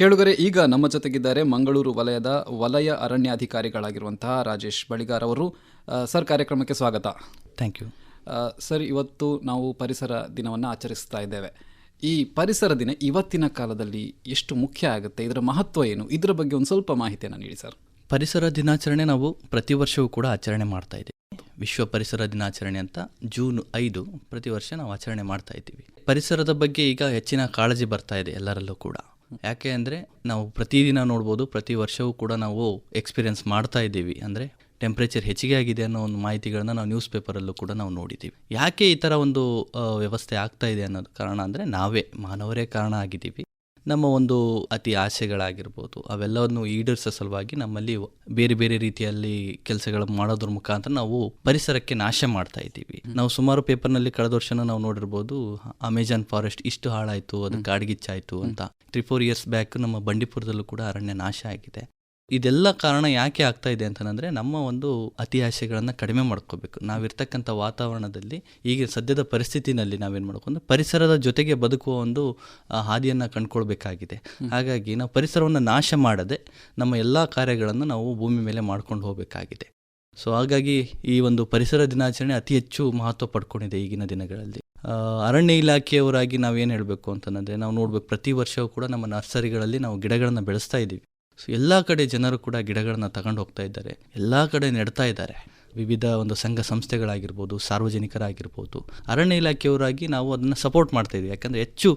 ಕೇಳುಗರೆ ಈಗ ನಮ್ಮ ಜೊತೆಗಿದ್ದಾರೆ ಮಂಗಳೂರು ವಲಯದ ವಲಯ ಅರಣ್ಯಾಧಿಕಾರಿಗಳಾಗಿರುವಂತಹ ರಾಜೇಶ್ ಬಳಿಗಾರ್ ಅವರು. ಸರ್ ಕಾರ್ಯಕ್ರಮಕ್ಕೆ ಸ್ವಾಗತ. ಥ್ಯಾಂಕ್ ಯು ಸರ್ ಇವತ್ತು ನಾವು ಪರಿಸರ ದಿನವನ್ನು ಆಚರಿಸ್ತಾ ಇದ್ದೇವೆ. ಈ ಪರಿಸರ ದಿನ ಇವತ್ತಿನ ಕಾಲದಲ್ಲಿ ಎಷ್ಟು ಮುಖ್ಯ ಆಗುತ್ತೆ? ಇದರ ಮಹತ್ವ ಏನು? ಇದರ ಬಗ್ಗೆ ಒಂದು ಸ್ವಲ್ಪ ಮಾಹಿತಿಯನ್ನು ನೀಡಿ ಸರ್. ಪರಿಸರ ದಿನಾಚರಣೆ ನಾವು ಪ್ರತಿ ವರ್ಷವೂ ಕೂಡ ಆಚರಣೆ ಮಾಡ್ತಾ ಇದ್ದೀವಿ. ವಿಶ್ವ ಪರಿಸರ ದಿನಾಚರಣೆ ಅಂತ ಜೂನ್ ಐದು ಪ್ರತಿ ವರ್ಷ ನಾವು ಆಚರಣೆ ಮಾಡ್ತಾ ಇದ್ದೀವಿ. ಪರಿಸರದ ಬಗ್ಗೆ ಈಗ ಹೆಚ್ಚಿನ ಕಾಳಜಿ ಬರ್ತಾ ಇದೆ ಎಲ್ಲರಲ್ಲೂ ಕೂಡ. ಯಾಕೆ ಅಂದರೆ ನಾವು ಪ್ರತಿದಿನ ನೋಡ್ಬೋದು, ಪ್ರತಿ ವರ್ಷವೂ ಕೂಡ ನಾವು ಎಕ್ಸ್ಪೀರಿಯನ್ಸ್ ಮಾಡ್ತಾ ಇದ್ದೀವಿ. ಅಂದರೆ ಟೆಂಪ್ರೇಚರ್ ಹೆಚ್ಚಿಗೆ ಆಗಿದೆ ಅನ್ನೋ ಒಂದು ಮಾಹಿತಿಗಳನ್ನ ನಾವು ನ್ಯೂಸ್ ಪೇಪರಲ್ಲೂ ಕೂಡ ನಾವು ನೋಡಿದ್ದೀವಿ. ಯಾಕೆ ಈ ಥರ ಒಂದು ವ್ಯವಸ್ಥೆ ಆಗ್ತಾ ಇದೆ ಅನ್ನೋದು ಕಾರಣ ಅಂದರೆ ನಾವೇ ಮಾನವರೇ ಕಾರಣ ಆಗಿದ್ದೀವಿ. ನಮ್ಮ ಒಂದು ಅತಿ ಆಸೆಗಳಾಗಿರ್ಬೋದು ಅವೆಲ್ಲವನ್ನು ಈಡೇರಿಸೋ ಸಲುವಾಗಿ ನಮ್ಮಲ್ಲಿ ಬೇರೆ ಬೇರೆ ರೀತಿಯಲ್ಲಿ ಕೆಲಸಗಳು ಮಾಡೋದ್ರ ಮುಖಾಂತರ ನಾವು ಪರಿಸರಕ್ಕೆ ನಾಶ ಮಾಡ್ತಾ ಇದ್ದೀವಿ. ನಾವು ಸುಮಾರು ಪೇಪರ್ನಲ್ಲಿ ಕಳೆದ ವರ್ಷನ ನಾವು ನೋಡಿರ್ಬೋದು ಅಮೆಜಾನ್ ಫಾರೆಸ್ಟ್ ಇಷ್ಟು ಹಾಳಾಯಿತು ಅದು ಕಾಡ್ಗಿಚ್ಚಾಯಿತು ಅಂತ. ತ್ರೀ ಫೋರ್ ಇಯರ್ಸ್ ಬ್ಯಾಕ್ ನಮ್ಮ ಬಂಡೀಪುರದಲ್ಲೂ ಕೂಡ ಅರಣ್ಯ ನಾಶ ಆಗಿದೆ. ಇದೆಲ್ಲ ಕಾರಣ ಯಾಕೆ ಆಗ್ತಾ ಇದೆ ಅಂತಂದ್ರೆ ನಮ್ಮ ಒಂದು ಅತಿ ಆಸೆಗಳನ್ನು ಕಡಿಮೆ ಮಾಡ್ಕೋಬೇಕು. ನಾವಿರ್ತಕ್ಕಂಥ ವಾತಾವರಣದಲ್ಲಿ ಈಗ ಸದ್ಯದ ಪರಿಸ್ಥಿತಿನಲ್ಲಿ ನಾವೇನು ಮಾಡಬೇಕು ಅಂದ್ರೆ ಪರಿಸರದ ಜೊತೆಗೆ ಬದುಕುವ ಒಂದು ಹಾದಿಯನ್ನು ಕಂಡ್ಕೊಳ್ಬೇಕಾಗಿದೆ. ಹಾಗಾಗಿ ನಾವು ಪರಿಸರವನ್ನು ನಾಶ ಮಾಡದೆ ನಮ್ಮ ಎಲ್ಲ ಕಾರ್ಯಗಳನ್ನು ನಾವು ಭೂಮಿ ಮೇಲೆ ಮಾಡ್ಕೊಂಡು ಹೋಗಬೇಕಾಗಿದೆ. ಸೊ ಹಾಗಾಗಿ ಈ ಒಂದು ಪರಿಸರ ದಿನಾಚರಣೆ ಅತಿ ಹೆಚ್ಚು ಮಹತ್ವ ಪಡ್ಕೊಂಡಿದೆ ಈಗಿನ ದಿನಗಳಲ್ಲಿ. ಅರಣ್ಯ ಇಲಾಖೆಯವರಾಗಿ ನಾವೇನು ಹೇಳಬೇಕು ಅಂತಂದರೆ ನಾವು ನೋಡ್ಬೇಕು ಪ್ರತಿ ವರ್ಷವೂ ಕೂಡ ನಮ್ಮ ನರ್ಸರಿಗಳಲ್ಲಿ ನಾವು ಗಿಡಗಳನ್ನು ಬೆಳೆಸ್ತಾ ಇದ್ದೀವಿ. ಸೊ ಎಲ್ಲ ಕಡೆ ಜನರು ಕೂಡ ಗಿಡಗಳನ್ನು ತಗೊಂಡು ಹೋಗ್ತಾ ಇದ್ದಾರೆ. ಎಲ್ಲ ಕಡೆ ನೆಡ್ತಾ ಇದ್ದಾರೆ. ವಿವಿಧ ಒಂದು ಸಂಘ ಸಂಸ್ಥೆಗಳಾಗಿರ್ಬೋದು, ಸಾರ್ವಜನಿಕರಾಗಿರ್ಬೋದು, ಅರಣ್ಯ ಇಲಾಖೆಯವರಾಗಿ ನಾವು ಅದನ್ನು ಸಪೋರ್ಟ್ ಮಾಡ್ತಾ ಇದ್ದೀವಿ ಯಾಕಂದರೆ ಹೆಚ್ಚು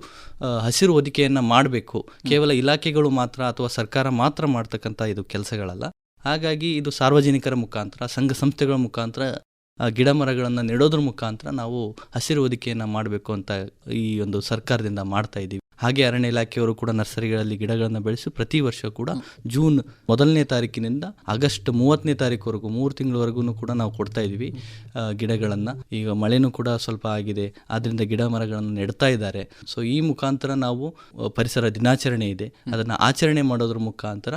ಹಸಿರು ಹೊದಿಕೆಯನ್ನು ಮಾಡಬೇಕು. ಕೇವಲ ಇಲಾಖೆಗಳು ಮಾತ್ರ ಅಥವಾ ಸರ್ಕಾರ ಮಾತ್ರ ಮಾಡ್ತಕ್ಕಂಥ ಇದು ಕೆಲಸಗಳಲ್ಲ. ಹಾಗಾಗಿ ಇದು ಸಾರ್ವಜನಿಕರ ಮುಖಾಂತರ, ಸಂಘ ಸಂಸ್ಥೆಗಳ ಮುಖಾಂತರ ಗಿಡ ಮರಗಳನ್ನು ನೆಡೋದ್ರ ಮುಖಾಂತರ ನಾವು ಹಸಿರು ಹೊದಿಕೆಯನ್ನು ಮಾಡಬೇಕು ಅಂತ ಈ ಒಂದು ಸರ್ಕಾರದಿಂದ ಮಾಡ್ತಾ ಇದ್ದೀವಿ ಹಾಗೆ ಅರಣ್ಯ ಇಲಾಖೆಯವರು ಕೂಡ ನರ್ಸರಿಗಳಲ್ಲಿ ಗಿಡಗಳನ್ನು ಬೆಳೆಸಿ ಪ್ರತಿ ವರ್ಷ ಕೂಡ ಜೂನ್ ಮೊದಲನೇ ತಾರೀಕಿನಿಂದ ಆಗಸ್ಟ್ ಮೂವತ್ತನೇ ತಾರೀಕುವರೆಗೂ, ಮೂರು ತಿಂಗಳವರೆಗೂ ಕೂಡ ನಾವು ಕೊಡ್ತಾ ಇದ್ದೀವಿ ಗಿಡಗಳನ್ನು. ಈಗ ಮಳೆನೂ ಕೂಡ ಸ್ವಲ್ಪ ಆಗಿದೆ ಆದ್ದರಿಂದ ಗಿಡ ಮರಗಳನ್ನು ನೆಡ್ತಾ ಇದ್ದಾರೆ. ಸೊ ಈ ಮುಖಾಂತರ ನಾವು ಪರಿಸರ ದಿನಾಚರಣೆ ಇದೆ. ಅದನ್ನು ಆಚರಣೆ ಮಾಡೋದ್ರ ಮುಖಾಂತರ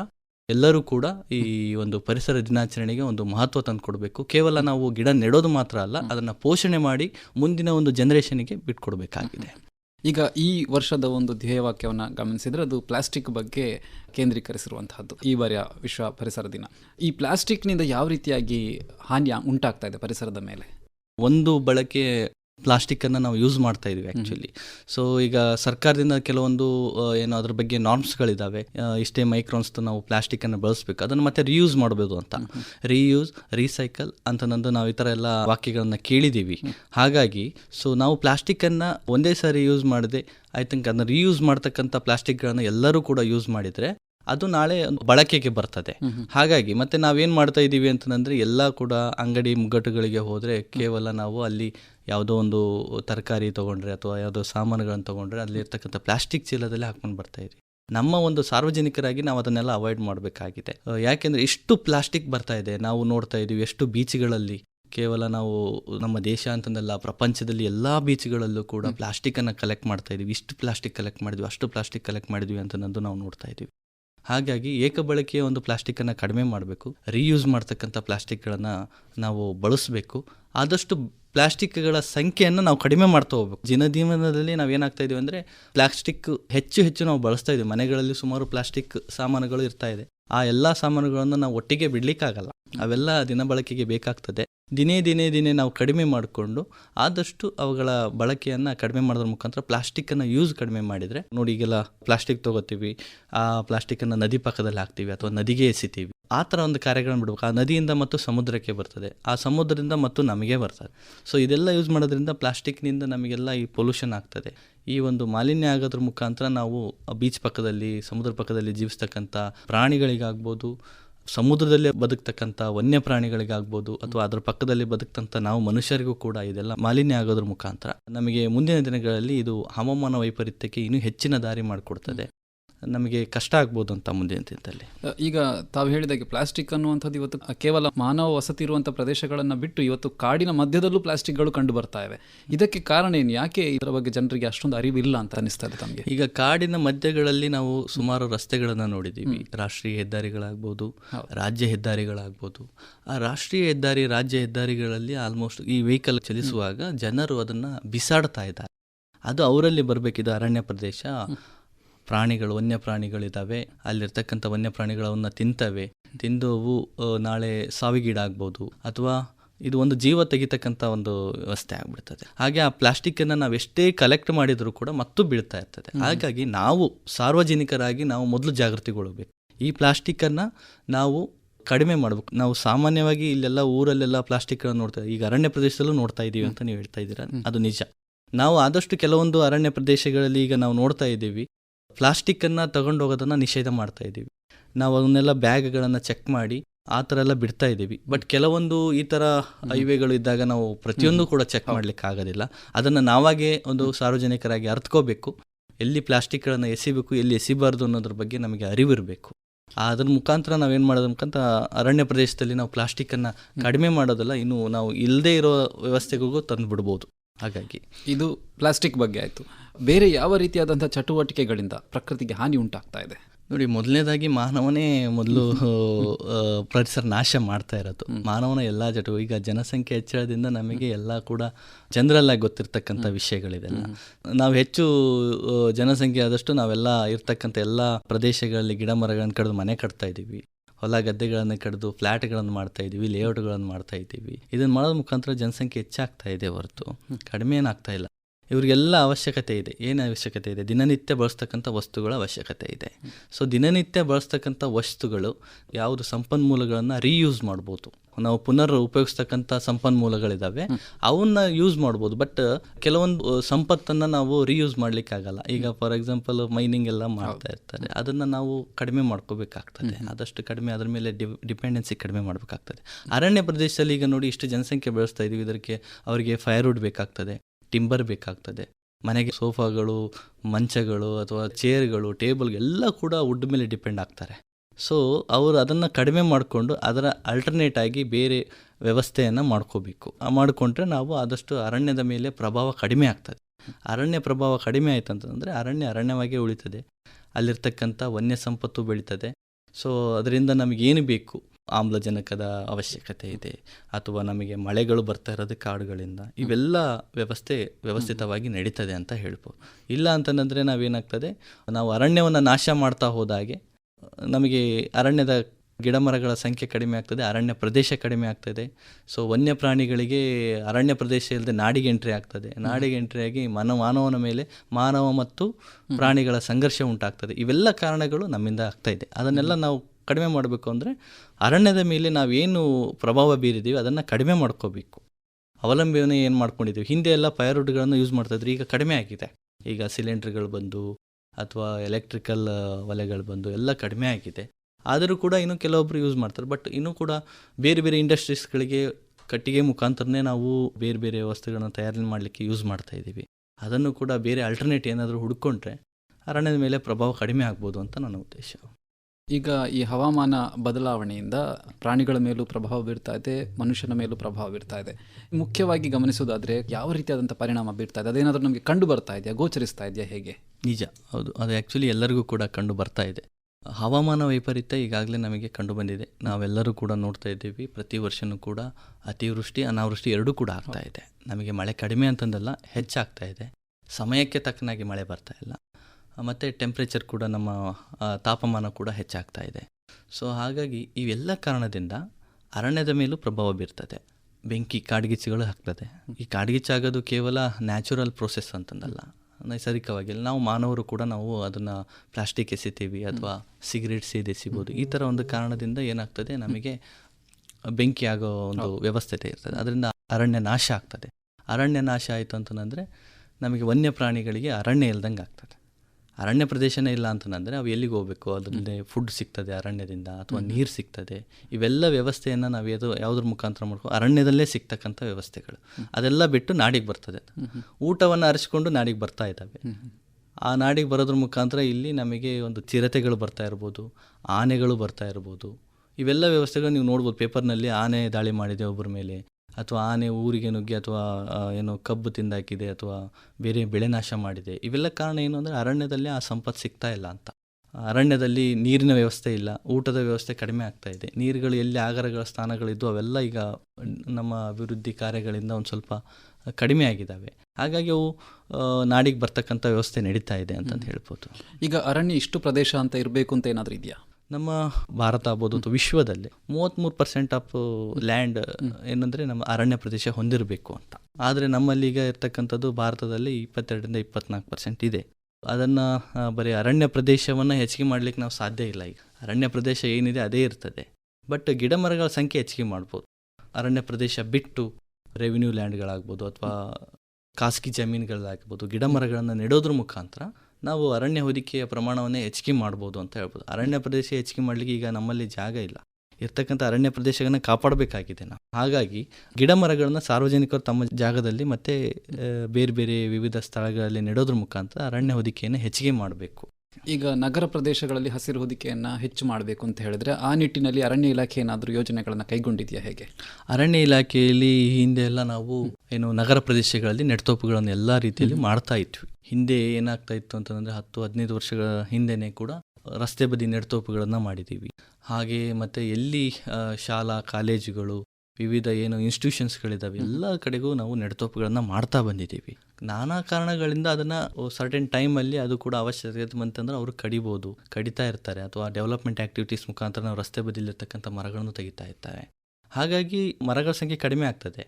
ಎಲ್ಲರೂ ಕೂಡ ಈ ಒಂದು ಪರಿಸರ ದಿನಾಚರಣೆಗೆ ಒಂದು ಮಹತ್ವ ತಂದು ಕೊಡಬೇಕು. ಕೇವಲ ನಾವು ಗಿಡ ನೆಡೋದು ಮಾತ್ರ ಅಲ್ಲ ಅದನ್ನು ಪೋಷಣೆ ಮಾಡಿ ಮುಂದಿನ ಒಂದು ಜನರೇಷನ್ಗೆ ಬಿಟ್ಕೊಡ್ಬೇಕಾಗಿದೆ. ಈಗ ಈ ವರ್ಷದ ಒಂದು ಧ್ಯೇಯವಾಕ್ಯವನ್ನು ಗಮನಿಸಿದರೆ ಅದು ಪ್ಲಾಸ್ಟಿಕ್ ಬಗ್ಗೆ ಕೇಂದ್ರೀಕರಿಸಿರುವಂತಹದ್ದು ಈ ಬಾರಿಯ ವಿಶ್ವ ಪರಿಸರ ದಿನ. ಈ ಪ್ಲಾಸ್ಟಿಕ್ನಿಂದ ಯಾವ ರೀತಿಯಾಗಿ ಹಾನಿ ಉಂಟಾಗ್ತಾ ಇದೆ ಪರಿಸರದ ಮೇಲೆ? ಒಂದು ಬಳಕೆ ಪ್ಲಾಸ್ಟಿಕ್ಕನ್ನು ನಾವು ಯೂಸ್ ಮಾಡ್ತಾ ಇದೀವಿ ಆ್ಯಕ್ಚುಲಿ ಸೊ ಈಗ ಸರ್ಕಾರದಿಂದ ಕೆಲವೊಂದು ಏನು ಅದ್ರ ಬಗ್ಗೆ ನಾರ್ಮ್ಸ್ಗಳಿದ್ದಾವೆ ಇಷ್ಟೇ ಮೈಕ್ರೋನ್ಸ್ ನಾವು ಪ್ಲಾಸ್ಟಿಕ್ಕನ್ನು ಬಳಸಬೇಕು. ಅದನ್ನು ಮತ್ತೆ ರಿಯೂಸ್ ಮಾಡಬಹುದು ಅಂತ. ರೀಯೂಸ್ ರೀಸೈಕಲ್ ಅಂತಂದು ನಾವು ಈ ಥರ ಎಲ್ಲ ವಾಕ್ಯಗಳನ್ನು ಕೇಳಿದ್ದೀವಿ ಹಾಗಾಗಿ ಸೊ ನಾವು ಪ್ಲಾಸ್ಟಿಕ್ಕನ್ನು ಒಂದೇ ಸಾರಿ ಯೂಸ್ ಮಾಡದೆ ಐ ಥಿಂಕ್ ಅದನ್ನು ರೀಯೂಸ್ ಮಾಡ್ತಕ್ಕಂಥ ಪ್ಲಾಸ್ಟಿಕ್ಗಳನ್ನು ಎಲ್ಲರೂ ಕೂಡ ಯೂಸ್ ಮಾಡಿದರೆ ಅದು ನಾಳೆ ಬಳಕೆಗೆ ಬರ್ತದೆ. ಹಾಗಾಗಿ ಮತ್ತೆ ನಾವೇನು ಮಾಡ್ತಾ ಇದ್ದೀವಿ ಅಂತಂದ್ರೆ ಎಲ್ಲ ಕೂಡ ಅಂಗಡಿ ಮುಗ್ಗಟ್ಟುಗಳಿಗೆ ಹೋದರೆ ಕೇವಲ ನಾವು ಅಲ್ಲಿ ಯಾವುದೋ ಒಂದು ತರಕಾರಿ ತೊಗೊಂಡ್ರೆ ಅಥವಾ ಯಾವುದೋ ಸಾಮಾನುಗಳನ್ನು ತೊಗೊಂಡ್ರೆ ಅಲ್ಲಿ ಇರ್ತಕ್ಕಂಥ ಪ್ಲಾಸ್ಟಿಕ್ ಚೀಲದಲ್ಲೇ ಹಾಕ್ಕೊಂಡು ಬರ್ತಾ ಇದ್ವಿ ನಮ್ಮ ಒಂದು ಸಾರ್ವಜನಿಕರಾಗಿ ನಾವು ಅದನ್ನೆಲ್ಲ ಅವಾಯ್ಡ್ ಮಾಡಬೇಕಾಗಿದೆ. ಯಾಕೆಂದರೆ ಇಷ್ಟು ಪ್ಲಾಸ್ಟಿಕ್ ಬರ್ತಾ ಇದೆ ನಾವು ನೋಡ್ತಾ ಇದ್ದೀವಿ ಎಷ್ಟು ಬೀಚ್ಗಳಲ್ಲಿ ಕೇವಲ ನಾವು ನಮ್ಮ ದೇಶ ಅಂತಂದಲ್ಲ ಪ್ರಪಂಚದಲ್ಲಿ ಎಲ್ಲ ಬೀಚ್ಗಳಲ್ಲೂ ಕೂಡ ಪ್ಲಾಸ್ಟಿಕನ್ನು ಕಲೆಕ್ಟ್ ಮಾಡ್ತಾ ಇದ್ದೀವಿ ಇಷ್ಟು ಪ್ಲಾಸ್ಟಿಕ್ ಕಲೆಕ್ಟ್ ಮಾಡಿದ್ವಿ ಅಷ್ಟು ಪ್ಲಾಸ್ಟಿಕ್ ಕಲೆಕ್ಟ್ ಮಾಡಿದ್ವಿ ಅಂತ ನಾವು ನೋಡ್ತಾ ಇದ್ದೀವಿ ಹಾಗಾಗಿ ಏಕಬಳಕೆಯ ಒಂದು ಪ್ಲಾಸ್ಟಿಕ್ಕನ್ನು ಕಡಿಮೆ ಮಾಡಬೇಕು. ರೀಯೂಸ್ ಮಾಡ್ತಕ್ಕಂಥ ಪ್ಲಾಸ್ಟಿಕ್ಗಳನ್ನು ನಾವು ಬಳಸಬೇಕು. ಆದಷ್ಟು ಪ್ಲಾಸ್ಟಿಕ್ಗಳ ಸಂಖ್ಯೆಯನ್ನು ನಾವು ಕಡಿಮೆ ಮಾಡ್ತಾ ಹೋಗ್ಬೇಕು. ದಿನದಿನದಲ್ಲಿ ನಾವು ಏನಾಗ್ತಾ ಇದೀವಿ ಅಂದರೆ ಪ್ಲಾಸ್ಟಿಕ್ ಹೆಚ್ಚು ಹೆಚ್ಚು ನಾವು ಬಳಸ್ತಾ ಇದ್ದೀವಿ ಮನೆಗಳಲ್ಲಿ ಸುಮಾರು ಪ್ಲಾಸ್ಟಿಕ್ ಸಾಮಾನುಗಳು ಇರ್ತಾ ಇದೆ. ಆ ಎಲ್ಲ ಸಾಮಾನುಗಳನ್ನು ನಾವು ಒಟ್ಟಿಗೆ ಬಿಡಲಿಕ್ಕಾಗಲ್ಲ. ಅವೆಲ್ಲ ದಿನ ಬಳಕೆಗೆ ಬೇಕಾಗ್ತದೆ. ದಿನೇ ದಿನೇ ದಿನೇ ನಾವು ಕಡಿಮೆ ಮಾಡಿಕೊಂಡು ಆದಷ್ಟು ಅವುಗಳ ಬಳಕೆಯನ್ನು ಕಡಿಮೆ ಮಾಡೋದ್ರ ಮುಖಾಂತರ ಪ್ಲಾಸ್ಟಿಕ್ಕನ್ನು ಯೂಸ್ ಕಡಿಮೆ ಮಾಡಿದರೆ, ನೋಡಿ ಈಗೆಲ್ಲ ಪ್ಲಾಸ್ಟಿಕ್ ತೊಗೋತೀವಿ, ಆ ಪ್ಲಾಸ್ಟಿಕ್ಕನ್ನು ನದಿ ಪಕ್ಕದಲ್ಲಿ ಹಾಕ್ತೀವಿ ಅಥವಾ ನದಿಗೆ ಎಸಿತೀವಿ. ಆ ಥರ ಒಂದು ಕಾರ್ಯಗಳನ್ನು ಬಿಡಬೇಕು. ಆ ನದಿಯಿಂದ ಮತ್ತು ಸಮುದ್ರಕ್ಕೆ ಬರ್ತದೆ. ಆ ಸಮುದ್ರದಿಂದ ಮತ್ತು ನಮಗೆ ಬರ್ತದೆ. ಸೊ ಇದೆಲ್ಲ ಯೂಸ್ ಮಾಡೋದ್ರಿಂದ ಪ್ಲಾಸ್ಟಿಕ್ನಿಂದ ನಮಗೆಲ್ಲ ಈ ಪೊಲ್ಯೂಷನ್ ಆಗ್ತದೆ. ಈ ಒಂದು ಮಾಲಿನ್ಯ ಆಗೋದ್ರ ಮುಖಾಂತರ ನಾವು ಬೀಚ್ ಪಕ್ಕದಲ್ಲಿ, ಸಮುದ್ರ ಪಕ್ಕದಲ್ಲಿ ಜೀವಿಸ್ತಕ್ಕಂಥ ಪ್ರಾಣಿಗಳಿಗಾಗ್ಬೋದು ಸಮುದ್ರದಲ್ಲೇ ಬದುಕ್ತಕ್ಕಂಥ ವನ್ಯ ಪ್ರಾಣಿಗಳಿಗಾಗ್ಬೋದು ಅಥವಾ ಅದರ ಪಕ್ಕದಲ್ಲಿ ಬದುಕ್ತಂಥ ನಾವು ಮನುಷ್ಯರಿಗೂ ಕೂಡ ಇದೆಲ್ಲ ಮಾಲಿನ್ಯ ಆಗೋದ್ರ ಮುಖಾಂತರ. ನಮಗೆ ಮುಂದಿನ ದಿನಗಳಲ್ಲಿ ಇದು ಹವಾಮಾನ ವೈಪರೀತ್ಯಕ್ಕೆ ಇನ್ನೂ ಹೆಚ್ಚಿನ ದಾರಿ ಮಾಡಿಕೊಡ್ತದೆ. ನಮಗೆ ಕಷ್ಟ ಆಗ್ಬೋದು ಅಂತ ಮುಂದಿನ ದಿನದಲ್ಲಿ ಈಗ ತಾವು ಹೇಳಿದಾಗೆ ಪ್ಲಾಸ್ಟಿಕ್ ಅನ್ನುವಂಥದ್ದು ಇವತ್ತು ಕೇವಲ ಮಾನವ ವಸತಿ ಇರುವಂಥ ಪ್ರದೇಶಗಳನ್ನು ಬಿಟ್ಟು ಇವತ್ತು ಕಾಡಿನ ಮಧ್ಯದಲ್ಲೂ ಪ್ಲಾಸ್ಟಿಕ್ಗಳು ಕಂಡು ಬರ್ತಾ ಇವೆ. ಇದಕ್ಕೆ ಕಾರಣ ಏನು? ಯಾಕೆ ಇದರ ಬಗ್ಗೆ ಜನರಿಗೆ ಅಷ್ಟೊಂದು ಅರಿವಿಲ್ಲ ಅಂತ ಅನಿಸ್ತಾ ಇದೆ ತಮಗೆ? ಈಗ ಕಾಡಿನ ಮಧ್ಯಗಳಲ್ಲಿ ನಾವು ಸುಮಾರು ರಸ್ತೆಗಳನ್ನು ನೋಡಿದ್ದೀವಿ. ರಾಷ್ಟ್ರೀಯ ಹೆದ್ದಾರಿಗಳಾಗ್ಬೋದು ರಾಜ್ಯ ಹೆದ್ದಾರಿಗಳಾಗ್ಬೋದು. ಆ ರಾಷ್ಟ್ರೀಯ ಹೆದ್ದಾರಿ ರಾಜ್ಯ ಹೆದ್ದಾರಿಗಳಲ್ಲಿ ಆಲ್ಮೋಸ್ಟ್ ಈ ವೆಹಿಕಲ್ ಚಲಿಸುವಾಗ ಜನರು ಅದನ್ನು ಬಿಸಾಡ್ತಾ ಇದ್ದಾರೆ. ಅದು ಅವರಲ್ಲಿ ಬರಬೇಕಿದ್ದು ಅರಣ್ಯ ಪ್ರದೇಶ. ಪ್ರಾಣಿಗಳು ವನ್ಯ ಪ್ರಾಣಿಗಳಿದ್ದಾವೆ ಅಲ್ಲಿರ್ತಕ್ಕಂಥ ವನ್ಯ ಪ್ರಾಣಿಗಳನ್ನು ತಿಂತವೆ. ತಿಂದು ಅವು ಆ, ನಾಳೆ ಸಾವಿಗೀಡಾಗ್ಬೋದು ಅಥವಾ ಇದು ಒಂದು ಜೀವ ತೆಗಿತಕ್ಕಂಥ ಒಂದು ವ್ಯವಸ್ಥೆ ಆಗ್ಬಿಡ್ತದೆ. ಹಾಗೆ ಆ ಪ್ಲಾಸ್ಟಿಕ್ಕನ್ನು ನಾವು ಎಷ್ಟೇ ಕಲೆಕ್ಟ್ ಮಾಡಿದರೂ ಕೂಡ ಮತ್ತು ಬೀಳ್ತಾ ಇರ್ತದೆ. ಹಾಗಾಗಿ ನಾವು ಸಾರ್ವಜನಿಕರಾಗಿ ನಾವು ಮೊದಲು ಜಾಗೃತಿಗೊಳ್ಳಬೇಕು ಈ ಪ್ಲಾಸ್ಟಿಕ್ಕನ್ನು ನಾವು ಕಡಿಮೆ ಮಾಡಬೇಕು. ನಾವು ಸಾಮಾನ್ಯವಾಗಿ ಇಲ್ಲೆಲ್ಲ ಊರಲ್ಲೆಲ್ಲ ಪ್ಲಾಸ್ಟಿಕ್ಗಳನ್ನು ನೋಡ್ತಾ ಈಗ ಅರಣ್ಯ ಪ್ರದೇಶದಲ್ಲೂ ನೋಡ್ತಾ ಇದ್ದೀವಿ ಅಂತ ನೀವು ಹೇಳ್ತಾ ಇದ್ದೀರಾ? ಅದು ನಿಜ. ನಾವು ಆದಷ್ಟು ಕೆಲವೊಂದು ಅರಣ್ಯ ಪ್ರದೇಶಗಳಲ್ಲಿ ಈಗ ನಾವು ನೋಡ್ತಾ ಇದ್ದೀವಿ. ಪ್ಲಾಸ್ಟಿಕ್ಕನ್ನು ತಗೊಂಡು ಹೋಗೋದನ್ನು ನಿಷೇಧ ಮಾಡ್ತಾ ಇದ್ದೀವಿ ನಾವು ಅದನ್ನೆಲ್ಲ ಬ್ಯಾಗ್ಗಳನ್ನು ಚೆಕ್ ಮಾಡಿ ಆ ಥರ ಎಲ್ಲ ಬಿಡ್ತಾ ಇದ್ದೀವಿ ಬಟ್ ಕೆಲವೊಂದು ಈ ಥರ ಹೈವೇಗಳು ಇದ್ದಾಗ ನಾವು ಪ್ರತಿಯೊಂದು ಕೂಡ ಚೆಕ್ ಮಾಡ್ಲಿಕ್ಕೆ ಆಗೋದಿಲ್ಲ ಅದನ್ನು ನಾವಾಗೇ ಒಂದು ಸಾರ್ವಜನಿಕರಾಗಿ ಅರ್ಥಕೋಬೇಕು ಎಲ್ಲಿ ಪ್ಲಾಸ್ಟಿಕ್ಗಳನ್ನು ಎಸಿಬೇಕು ಎಲ್ಲಿ ಎಸಿಬಾರ್ದು ಅನ್ನೋದ್ರ ಬಗ್ಗೆ ನಮಗೆ ಅರಿವಿರಬೇಕು. ಅದ್ರ ಮುಖಾಂತರ ನಾವೇನು ಮಾಡೋದು ಮುಖಾಂತರ ಅರಣ್ಯ ಪ್ರದೇಶದಲ್ಲಿ ನಾವು ಪ್ಲಾಸ್ಟಿಕ್ಕನ್ನು ಕಡಿಮೆ ಮಾಡೋದಲ್ಲ ಇನ್ನು ನಾವು ಇಲ್ಲದೇ ಇರೋ ವ್ಯವಸ್ಥೆಗಳಿಗೂ ತಂದು ಬಿಡ್ಬೋದು ಹಾಗಾಗಿ. ಇದು ಪ್ಲಾಸ್ಟಿಕ್ ಬಗ್ಗೆ ಆಯಿತು. ಬೇರೆ ಯಾವ ರೀತಿಯಾದಂಥ ಚಟುವಟಿಕೆಗಳಿಂದ ಪ್ರಕೃತಿಗೆ ಹಾನಿ ಉಂಟಾಗ್ತಾ ಇದೆ? ನೋಡಿ ಮೊದಲನೇದಾಗಿ ಮಾನವನೇ ಮೊದಲು ಪರಿಸರ ನಾಶ ಮಾಡ್ತಾ ಇರೋದು. ಮಾನವನ ಎಲ್ಲ ಚಟು ಈಗ ಜನಸಂಖ್ಯೆ ಹೆಚ್ಚಳದಿಂದ ನಮಗೆ ಎಲ್ಲ ಕೂಡ ಜನರಲ್ಲಾಗಿ ಗೊತ್ತಿರ್ತಕ್ಕಂಥ ವಿಷಯಗಳಿದೆಲ್ಲ. ನಾವು ಹೆಚ್ಚು ಜನಸಂಖ್ಯೆ ಆದಷ್ಟು ನಾವೆಲ್ಲ ಇರ್ತಕ್ಕಂಥ ಎಲ್ಲ ಪ್ರದೇಶಗಳಲ್ಲಿ ಗಿಡ ಮರಗಳನ್ನು ಕಡಿದು ಮನೆ ಕಟ್ತಾ ಇದ್ದೀವಿ. ಹೊಲ ಗದ್ದೆಗಳನ್ನು ಕಡಿದು ಫ್ಲ್ಯಾಟ್ಗಳನ್ನು ಮಾಡ್ತಾ ಇದ್ದೀವಿ ಲೇಔಟ್ಗಳನ್ನು ಮಾಡ್ತಾ ಇದ್ದೀವಿ. ಇದನ್ನು ಮಾಡೋದ್ರ ಮುಖಾಂತರ ಜನಸಂಖ್ಯೆ ಹೆಚ್ಚಾಗ್ತಾ ಇದೆ ಹೊರತು. ಕಡಿಮೆ ಏನಾಗ್ತಾ ಇಲ್ಲ. ಇವರಿಗೆಲ್ಲ ಅವಶ್ಯಕತೆ ಇದೆ. ಏನು ಅವಶ್ಯಕತೆ ಇದೆ? ದಿನನಿತ್ಯ ಬಳಸ್ತಕ್ಕಂಥ ವಸ್ತುಗಳ ಅವಶ್ಯಕತೆ ಇದೆ. ಸೊ ದಿನನಿತ್ಯ ಬಳಸ್ತಕ್ಕಂಥ ವಸ್ತುಗಳು ಯಾವುದು ಸಂಪನ್ಮೂಲಗಳನ್ನು ರೀಯೂಸ್ ಮಾಡ್ಬೋದು. ನಾವು ಪುನರ್ ಉಪಯೋಗಿಸ್ತಕ್ಕಂಥ ಸಂಪನ್ಮೂಲಗಳಿದ್ದಾವೆ ಅವನ್ನ ಯೂಸ್ ಮಾಡ್ಬೋದು. ಬಟ್ ಕೆಲವೊಂದು ಸಂಪತ್ತನ್ನು ನಾವು ರೀಯೂಸ್ ಮಾಡಲಿಕ್ಕಾಗಲ್ಲ ಈಗ ಫಾರ್ ಎಕ್ಸಾಂಪಲ್ ಮೈನಿಂಗ್ ಎಲ್ಲ ಮಾಡ್ತಾ ಇರ್ತಾರೆ. ಅದನ್ನು ನಾವು ಕಡಿಮೆ ಮಾಡ್ಕೋಬೇಕಾಗ್ತದೆ. ಆದಷ್ಟು ಕಡಿಮೆ ಅದರ ಮೇಲೆ ಡಿಪೆಂಡೆನ್ಸಿ ಕಡಿಮೆ ಮಾಡಬೇಕಾಗ್ತದೆ. ಅರಣ್ಯ ಪ್ರದೇಶದಲ್ಲಿ ಈಗ ನೋಡಿ ಇಷ್ಟು ಜನಸಂಖ್ಯೆ ಬೆಳೆಸ್ತಾ ಇದೀವಿ. ಇದಕ್ಕೆ ಅವರಿಗೆ ಫೈರ್ವುಡ್ ಬೇಕಾಗ್ತದೆ. ಟಿಂಬರ್ ಬೇಕಾಗ್ತದೆ. ಮನೆಗೆ ಸೋಫಾಗಳು, ಮಂಚಗಳು ಅಥವಾ ಚೇರ್ಗಳು ಟೇಬಲ್ ಎಲ್ಲ ಕೂಡ ವುಡ್ ಮೇಲೆ ಡಿಪೆಂಡ್ ಆಗ್ತಾರೆ. ಸೊ, ಅವರು ಅದನ್ನು ಕಡಿಮೆ ಮಾಡಿಕೊಂಡು ಅದರ ಅಲ್ಟರ್ನೇಟ್ ಆಗಿ ಬೇರೆ ವ್ಯವಸ್ಥೆಯನ್ನು ಮಾಡ್ಕೋಬೇಕು. ಮಾಡಿಕೊಂಡ್ರೆ ನಾವು ಆದಷ್ಟು ಅರಣ್ಯದ ಮೇಲೆ ಪ್ರಭಾವ ಕಡಿಮೆ ಆಗ್ತದೆ. ಅರಣ್ಯ ಪ್ರಭಾವ ಕಡಿಮೆ ಆಯ್ತು ಅಂತಂದರೆ ಅರಣ್ಯ ಅರಣ್ಯವಾಗೇ ಉಳಿತದೆ. ಅಲ್ಲಿರ್ತಕ್ಕಂಥ ವನ್ಯ ಸಂಪತ್ತು ಬೆಳೀತದೆ. ಸೊ, ಅದರಿಂದ ನಮಗೇನು ಬೇಕು? ಆಮ್ಲಜನಕದ ಅವಶ್ಯಕತೆ ಇದೆ ಅಥವಾ ನಮಗೆ ಮಳೆಗಳು ಬರ್ತಾ ಇರೋದು ಕಾಡುಗಳಿಂದ ಇವೆಲ್ಲ ವ್ಯವಸ್ಥೆ ವ್ಯವಸ್ಥಿತವಾಗಿ ನಡೀತದೆ ಅಂತ ಹೇಳ್ಬೋದು. ಇಲ್ಲ ಅಂತಂದರೆ ನಾವೇನಾಗ್ತದೆ ನಾವು ಅರಣ್ಯವನ್ನು ನಾಶ ಮಾಡ್ತಾ ಹೋದಾಗೆ ನಮಗೆ ಅರಣ್ಯದ ಗಿಡ ಮರಗಳ ಸಂಖ್ಯೆ ಕಡಿಮೆ ಆಗ್ತದೆ ಅರಣ್ಯ ಪ್ರದೇಶ ಕಡಿಮೆ ಆಗ್ತದೆ. ಸೊ ವನ್ಯ ಪ್ರಾಣಿಗಳಿಗೆ ಅರಣ್ಯ ಪ್ರದೇಶ ಇಲ್ಲದೆ ನಾಡಿಗೆ ಎಂಟ್ರಿ ಆಗ್ತದೆ. ನಾಡಿಗೆ ಎಂಟ್ರಿಯಾಗಿ ಮನ ಮಾನವನ ಮೇಲೆ ಮಾನವ ಮತ್ತು ಪ್ರಾಣಿಗಳ ಸಂಘರ್ಷ ಉಂಟಾಗ್ತದೆ. ಇವೆಲ್ಲ ಕಾರಣಗಳು ನಮ್ಮಿಂದ ಆಗ್ತಾ ಇದೆ. ಅದನ್ನೆಲ್ಲ ನಾವು ಕಡಿಮೆ ಮಾಡಬೇಕು ಅಂದರೆ ಅರಣ್ಯದ ಮೇಲೆ ನಾವೇನು ಪ್ರಭಾವ ಬೀರಿದ್ದೀವಿ ಅದನ್ನು ಕಡಿಮೆ ಮಾಡ್ಕೋಬೇಕು. ಅವಲಂಬನೆ ಏನು ಮಾಡ್ಕೊಂಡಿದ್ದೀವಿ ಹಿಂದೆ ಎಲ್ಲ ಫೈರ್ವುಡ್ಗಳನ್ನು ಯೂಸ್ ಮಾಡ್ತಾಯಿದ್ರು ಈಗ ಕಡಿಮೆ ಆಗಿದೆ. ಈಗ ಸಿಲಿಂಡ್ರ್ಗಳು ಬಂದು ಅಥವಾ ಎಲೆಕ್ಟ್ರಿಕಲ್ ಒಲೆಗಳು ಬಂದು ಎಲ್ಲ ಕಡಿಮೆ ಆಗಿದೆ. ಆದರೂ ಕೂಡ ಇನ್ನೂ ಕೆಲವೊಬ್ಬರು ಯೂಸ್ ಮಾಡ್ತಾರೆ. ಬಟ್ ಇನ್ನೂ ಕೂಡ ಬೇರೆ ಬೇರೆ ಇಂಡಸ್ಟ್ರೀಸ್ಗಳಿಗೆ ಕಟ್ಟಿಗೆ ಮುಖಾಂತರನೇ ನಾವು ಬೇರೆ ಬೇರೆ ವಸ್ತುಗಳನ್ನು ತಯಾರಿ ಮಾಡಲಿಕ್ಕೆ ಯೂಸ್ ಮಾಡ್ತಾ ಇದ್ದೀವಿ. ಅದನ್ನು ಕೂಡ ಬೇರೆ ಆಲ್ಟರ್ನೇಟ್ ಏನಾದರೂ ಹುಡ್ಕೊಂಡ್ರೆ ಅರಣ್ಯದ ಮೇಲೆ ಪ್ರಭಾವ ಕಡಿಮೆ ಆಗ್ಬೋದು ಅಂತ ನನ್ನ ಉದ್ದೇಶ. ಈಗ ಈ ಹವಾಮಾನ ಬದಲಾವಣೆಯಿಂದ ಪ್ರಾಣಿಗಳ ಮೇಲೂ ಪ್ರಭಾವ ಬೀರ್ತಾ ಇದೆ, ಮನುಷ್ಯನ ಮೇಲೂ ಪ್ರಭಾವ ಬೀರ್ತಾ ಇದೆ. ಮುಖ್ಯವಾಗಿ ಗಮನಿಸುವುದಾದರೆ ಯಾವ ರೀತಿಯಾದಂಥ ಪರಿಣಾಮ ಬೀರ್ತಾ ಇದೆ? ಅದೇನಾದರೂ ನಮಗೆ ಕಂಡು ಬರ್ತಾ ಇದೆಯಾ? ಗೋಚರಿಸ್ತಾ ಇದೆಯಾ ಹೇಗೆ? ನಿಜ, ಹೌದು. ಅದು ಆ್ಯಕ್ಚುಲಿ ಎಲ್ಲರಿಗೂ ಕೂಡ ಕಂಡು ಬರ್ತಾ ಇದೆ. ಹವಾಮಾನ ವೈಪರೀತ್ಯ ಈಗಾಗಲೇ ನಮಗೆ ಕಂಡು ಬಂದಿದೆ. ನಾವೆಲ್ಲರೂ ಕೂಡ ನೋಡ್ತಾ ಇದ್ದೀವಿ. ಪ್ರತಿ ವರ್ಷವೂ ಕೂಡ ಅತಿವೃಷ್ಟಿ, ಅನಾವೃಷ್ಟಿ ಎರಡೂ ಕೂಡ ಆಗ್ತಾ ಇದೆ. ನಮಗೆ ಮಳೆ ಕಡಿಮೆ ಅಂತಂದಲ್ಲ, ಹೆಚ್ಚಾಗ್ತಾ ಇದೆ. ಸಮಯಕ್ಕೆ ತಕ್ಕನಾಗಿ ಮಳೆ ಬರ್ತಾ ಇಲ್ಲ. ಮತ್ತು ಟೆಂಪ್ರೇಚರ್ ಕೂಡ ನಮ್ಮ ತಾಪಮಾನ ಕೂಡ ಹೆಚ್ಚಾಗ್ತಾ ಇದೆ. ಸೊ ಹಾಗಾಗಿ ಇವೆಲ್ಲ ಕಾರಣದಿಂದ ಅರಣ್ಯದ ಮೇಲೂ ಪ್ರಭಾವ ಬೀರ್ತದೆ. ಬೆಂಕಿ ಕಾಡ್ಗಿಚ್ಚುಗಳು ಹಾಕ್ತದೆ. ಈ ಕಾಡ್ಗಿಚ್ಚಾಗೋದು ಕೇವಲ ನ್ಯಾಚುರಲ್ ಪ್ರೋಸೆಸ್ ಅಂತಂದಲ್ಲ. ನೈಸರ್ಗಿಕವಾಗಿ ನಾವು ಮಾನವರು ಕೂಡ ನಾವು ಅದನ್ನು ಪ್ಲಾಸ್ಟಿಕ್ ಎಸಿತೀವಿ ಅಥವಾ ಸಿಗರೇಟ್ ಸೇದೆ ಸಿಗ್ಬೋದು ಈ ಥರ ಒಂದು ಕಾರಣದಿಂದ ಏನಾಗ್ತದೆ? ನಮಗೆ ಬೆಂಕಿ ಆಗೋ ಒಂದು ವ್ಯವಸ್ಥೆ ಇರ್ತದೆ. ಅದರಿಂದ ಅರಣ್ಯ ನಾಶ ಆಗ್ತದೆ. ಅರಣ್ಯ ನಾಶ ಆಯಿತು ಅಂತಂದರೆ ನಮಗೆ ವನ್ಯ ಪ್ರಾಣಿಗಳಿಗೆ ಅರಣ್ಯ ಇಲ್ದಂಗೆ ಆಗ್ತದೆ ಅರಣ್ಯ ಪ್ರದೇಶನೇ ಇಲ್ಲ ಅಂತಂದರೆ ಅವು ಎಲ್ಲಿಗೆ ಹೋಗಬೇಕು? ಅದರಲ್ಲಿ ಫುಡ್ ಸಿಗ್ತದೆ ಅರಣ್ಯದಿಂದ ಅಥವಾ ನೀರು ಸಿಗ್ತದೆ. ಇವೆಲ್ಲ ವ್ಯವಸ್ಥೆಯನ್ನು ನಾವು ಯಾವುದು ಯಾವುದ್ರ ಮುಖಾಂತರ ಮಾಡ್ಕೊ ಅರಣ್ಯದಲ್ಲೇ ಸಿಗ್ತಕ್ಕಂಥ ವ್ಯವಸ್ಥೆಗಳು. ಅದೆಲ್ಲ ಬಿಟ್ಟು ನಾಡಿಗೆ ಬರ್ತದೆ ಊಟವನ್ನು ಅರಿಸಿಕೊಂಡು ನಾಡಿಗೆ ಬರ್ತಾ ಇದ್ದಾವೆ. ಆ ನಾಡಿಗೆ ಬರೋದ್ರ ಮುಖಾಂತರ ಇಲ್ಲಿ ನಮಗೆ ಒಂದು ಚಿರತೆಗಳು ಬರ್ತಾ ಇರ್ಬೋದು ಆನೆಗಳು ಬರ್ತಾ ಇರ್ಬೋದು. ಇವೆಲ್ಲ ವ್ಯವಸ್ಥೆಗಳು ನೀವು ನೋಡ್ಬೋದು ಪೇಪರ್ನಲ್ಲಿ ಆನೆ ದಾಳಿ ಮಾಡಿದೆ ಒಬ್ಬರ ಮೇಲೆ. ಅಥವಾ ಆನೆ ಊರಿಗೆ ನುಗ್ಗಿ ಅಥವಾ ಏನು ಕಬ್ಬು ತಿಂದಾಕಿದೆ ಅಥವಾ ಬೇರೆ ಬೆಳೆ ನಾಶ ಮಾಡಿದೆ ಇವೆಲ್ಲ ಕಾರಣ ಏನು ಅಂದರೆ ಅರಣ್ಯದಲ್ಲಿ ಆ ಸಂಪತ್ತು ಸಿಗ್ತಾ ಇಲ್ಲ ಅಂತ. ಅರಣ್ಯದಲ್ಲಿ ನೀರಿನ ವ್ಯವಸ್ಥೆ ಇಲ್ಲ ಊಟದ ವ್ಯವಸ್ಥೆ ಕಡಿಮೆ ಆಗ್ತಾ ಇದೆ. ನೀರುಗಳು ಎಲ್ಲಿ ಆಗರಗಳ ಸ್ಥಾನಗಳಿದ್ದು ಅವೆಲ್ಲ ಈಗ ನಮ್ಮ ಅಭಿವೃದ್ಧಿ ಕಾರ್ಯಗಳಿಂದ ಒಂದು ಸ್ವಲ್ಪ ಕಡಿಮೆ ಆಗಿದ್ದಾವೆ. ಹಾಗಾಗಿ ಅವು ನಾಡಿಗೆ ಬರ್ತಕ್ಕಂಥ ವ್ಯವಸ್ಥೆ ನಡೀತಾ ಇದೆ ಅಂತಂದು ಹೇಳ್ಬೋದು. ಈಗ ಅರಣ್ಯ ಇಷ್ಟು ಪ್ರದೇಶ ಅಂತ ಇರಬೇಕು ಅಂತ ಏನಾದರೂ ಇದೆಯಾ? ನಮ್ಮ ಭಾರತ ಆಗ್ಬೋದು ಅಥವಾ ವಿಶ್ವದಲ್ಲಿ ಮೂವತ್ತ್ಮೂರು ಪರ್ಸೆಂಟ್ ಆಫ್ ಲ್ಯಾಂಡ್ ಏನಂದರೆ ನಮ್ಮ ಅರಣ್ಯ ಪ್ರದೇಶ ಹೊಂದಿರಬೇಕು ಅಂತ. ಆದರೆ ನಮ್ಮಲ್ಲಿ ಈಗ ಇರ್ತಕ್ಕಂಥದ್ದು ಭಾರತದಲ್ಲಿ ಇಪ್ಪತ್ತೆರಡರಿಂದ ಇಪ್ಪತ್ನಾಲ್ಕು ಪರ್ಸೆಂಟ್ ಇದೆ. ಅದನ್ನು ಬರೀ ಅರಣ್ಯ ಪ್ರದೇಶವನ್ನು ಹೆಚ್ಚಿಗೆ ಮಾಡಲಿಕ್ಕೆ ನಾವು ಸಾಧ್ಯ ಇಲ್ಲ ಈಗ. ಅರಣ್ಯ ಪ್ರದೇಶ ಏನಿದೆ ಅದೇ ಇರ್ತದೆ. ಬಟ್ ಗಿಡ ಮರಗಳ ಸಂಖ್ಯೆ ಹೆಚ್ಚಿಗೆ ಮಾಡ್ಬೋದು. ಅರಣ್ಯ ಪ್ರದೇಶ ಬಿಟ್ಟು ರೆವಿನ್ಯೂ ಲ್ಯಾಂಡ್ಗಳಾಗ್ಬೋದು ಅಥವಾ ಖಾಸಗಿ ಜಮೀನುಗಳಾಗ್ಬೋದು, ಗಿಡ ಮರಗಳನ್ನು ನೆಡೋದ್ರ ಮುಖಾಂತರ ನಾವು ಅರಣ್ಯ ಹೊದಿಕೆಯ ಪ್ರಮಾಣವನ್ನೇ ಹೆಚ್ಚಿಗೆ ಮಾಡ್ಬೋದು ಅಂತ ಹೇಳ್ಬೋದು. ಅರಣ್ಯ ಪ್ರದೇಶ ಹೆಚ್ಚಿಗೆ ಮಾಡಲಿಕ್ಕೆ ಈಗ ನಮ್ಮಲ್ಲಿ ಜಾಗ ಇಲ್ಲ. ಇರ್ತಕ್ಕಂಥ ಅರಣ್ಯ ಪ್ರದೇಶಗಳನ್ನ ಕಾಪಾಡಬೇಕಾಗಿದೆ ನಾವು. ಹಾಗಾಗಿ ಗಿಡ ಮರಗಳನ್ನು ಸಾರ್ವಜನಿಕರು ತಮ್ಮ ಜಾಗದಲ್ಲಿ ಮತ್ತೆ ಬೇರೆ ಬೇರೆ ವಿವಿಧ ಸ್ಥಳಗಳಲ್ಲಿ ನೆಡೋದ್ರ ಮುಖಾಂತರ ಅರಣ್ಯ ಹೊದಿಕೆಯನ್ನು ಹೆಚ್ಚಿಗೆ ಮಾಡಬೇಕು. ಈಗ ನಗರ ಪ್ರದೇಶಗಳಲ್ಲಿ ಹಸಿರು ಹೊದಿಕೆಯನ್ನ ಹೆಚ್ಚು ಮಾಡಬೇಕು ಅಂತ ಹೇಳಿದ್ರೆ ಆ ನಿಟ್ಟಿನಲ್ಲಿ ಅರಣ್ಯ ಇಲಾಖೆ ಏನಾದರೂ ಯೋಜನೆಗಳನ್ನು ಕೈಗೊಂಡಿದೆಯಾ ಹೇಗೆ? ಅರಣ್ಯ ಇಲಾಖೆಯಲ್ಲಿ ಹಿಂದೆ ಎಲ್ಲ ನಾವು ಏನು ನಗರ ಪ್ರದೇಶಗಳಲ್ಲಿ ನೆಟ್ತೋಪುಗಳನ್ನು ಎಲ್ಲ ರೀತಿಯಲ್ಲಿ ಮಾಡ್ತಾ ಇದ್ವಿ. ಹಿಂದೆ ಏನಾಗ್ತಾ ಇತ್ತು ಅಂತಂದರೆ ಹತ್ತು ಹದಿನೈದು ವರ್ಷಗಳ ಹಿಂದೆನೇ ಕೂಡ ರಸ್ತೆ ಬದಿ ನೆಡ್ತೋಪುಗಳನ್ನು ಮಾಡಿದ್ದೀವಿ ಹಾಗೆ ಮತ್ತು ಎಲ್ಲಿ ಶಾಲಾ ಕಾಲೇಜುಗಳು ವಿವಿಧ ಏನು ಇನ್ಸ್ಟಿಟ್ಯೂಷನ್ಸ್ಗಳಿದ್ದಾವೆ ಎಲ್ಲ ಕಡೆಗೂ ನಾವು ನೆಡತೋಪುಗಳನ್ನು ಮಾಡ್ತಾ ಬಂದಿದ್ದೀವಿ. ನಾನಾ ಕಾರಣಗಳಿಂದ ಅದನ್ನು ಸರ್ಟೆನ್ ಟೈಮಲ್ಲಿ ಅದು ಕೂಡ ಅವಶ್ಯಕತೆ ಬಂತಂದ್ರೆ ಅವರು ಕಡಿಬೋದು ಕಡಿತಾ ಇರ್ತಾರೆ ಅಥವಾ ಡೆವಲಪ್ಮೆಂಟ್ ಆ್ಯಕ್ಟಿವಿಟೀಸ್ ಮುಖಾಂತರ ನಾವು ರಸ್ತೆ ಬದಿಲಿರ್ತಕ್ಕಂಥ ಮರಗಳನ್ನು ತೆಗಿತಾ ಇರ್ತಾರೆ. ಹಾಗಾಗಿ ಮರಗಳ ಸಂಖ್ಯೆ ಕಡಿಮೆ ಆಗ್ತದೆ.